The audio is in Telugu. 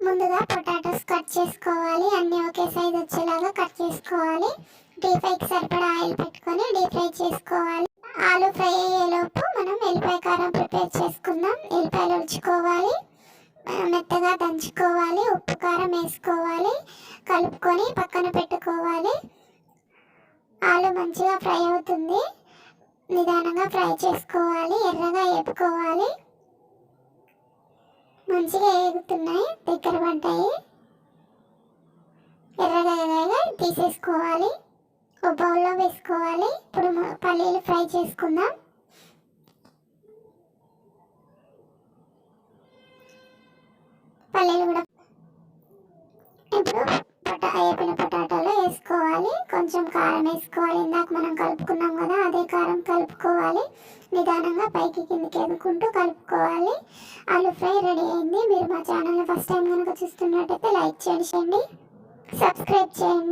ముందుగా పొటాటోస్ కట్ చేసుకోవాలి. అన్నీ ఒకే సైజ్ వచ్చేలాగా కట్ చేసుకోవాలి. డీప్ ఫ్రైకి సరిపడా ఆయిల్ పెట్టుకొని డీప్ ఫ్రై చేసుకోవాలి. ఆలు ఫ్రై అయ్యేలోపు మనం ఎల్లిపాయ కారం ప్రిపేర్ చేసుకుందాం. ఎల్లిపాయలు ఉడుచుకోవాలి. మెత్తగా దంచుకోవాలి. ఉప్పు కారం వేసుకోవాలి. కలుపుకొని పక్కన పెట్టుకోవాలి. ఆలు మంచిగా ఫ్రై అవుతుంది. నిదానంగా ఫ్రై చేసుకోవాలి. ఎర్రగా వేపుకోవాలి మంచిగా వేగుతున్నాయి దగ్గర పడ్డాయి ఎర్రగా ఎర్రగా తీసేసుకోవాలి. ఒక బౌల్లో వేసుకోవాలి. ఇప్పుడు పల్లీలు ఫ్రై చేసుకుందాం. పల్లీలు కూడా ఇప్పుడు పొట్ట అయిపోయిన కొంచెం కారం వేసుకోవాలి. ఇందాక మనం కలుపుకున్నాం కదా అదే కారం కలుపుకోవాలి. నిదానంగా పైకి కిందకి ఎదుకుంటూ కలుపుకోవాలి. ఆలు ఫ్రై రెడీ అయింది. మీరు మా ఛానల్ని ఫస్ట్ టైం కనుక చూస్తున్నట్టయితే లైక్ చేయండి సబ్స్క్రైబ్ చేయండి.